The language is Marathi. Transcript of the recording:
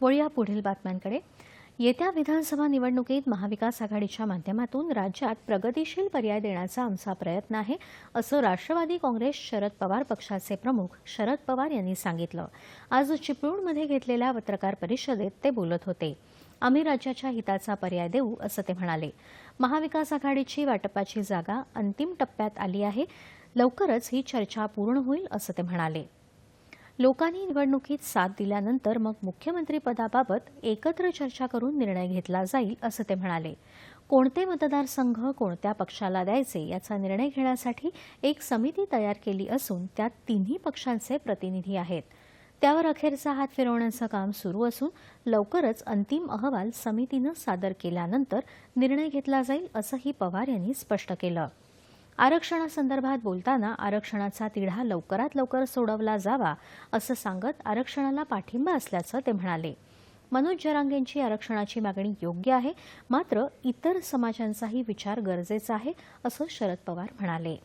वळूया पुढील बातम्यांकडे. येत्या विधानसभा निवडणुकीत महाविकास आघाडीच्या माध्यमातून राज्यात प्रगतीशील पर्याय देण्याचा आमचा प्रयत्न आहे असं राष्ट्रवादी काँग्रेस शरद पवार पक्षाचे प्रमुख शरद पवार यांनी सांगितलं. आज चिपळूणमध्ये घेतलेल्या पत्रकार परिषदेत ते बोलत होते. आम्ही राज्याच्या हिताचा पर्याय देऊ असं ते म्हणाले. महाविकास आघाडीची वाटपाची जागा अंतिम टप्प्यात आली आहे. लवकरच ही चर्चा पूर्ण होईल असं ते म्हणाले. लोकांनी निवडणुकीत साथ दिल्यानंतर मग मुख्यमंत्रीपदाबाबत एकत्र चर्चा करून निर्णय घेतला जाईल असं ते म्हणाले. कोणते मतदारसंघ कोणत्या पक्षाला द्यायचे याचा निर्णय घेण्यासाठी एक समिती तयार केली असून त्यात तिन्ही पक्षांचे प्रतिनिधी आहेत. त्यावर अखेरचा हात फिरवण्याचं काम सुरू असून लवकरच अंतिम अहवाल समितीनं सादर केल्यानंतर निर्णय घेतला जाईल असंही पवार यांनी स्पष्ट केलं. आरक्षणासंदर्भात बोलताना आरक्षणाचा तिढा लवकरात लवकर सोडवला जावा असं सांगत आरक्षणाला पाठिंबा असल्याचं ते म्हणाले. मनोज जरांगेंची आरक्षणाची मागणी योग्य आहे मात्र इतर समाजांचाही विचार गरजेचा आहे असं शरद पवार म्हणाले.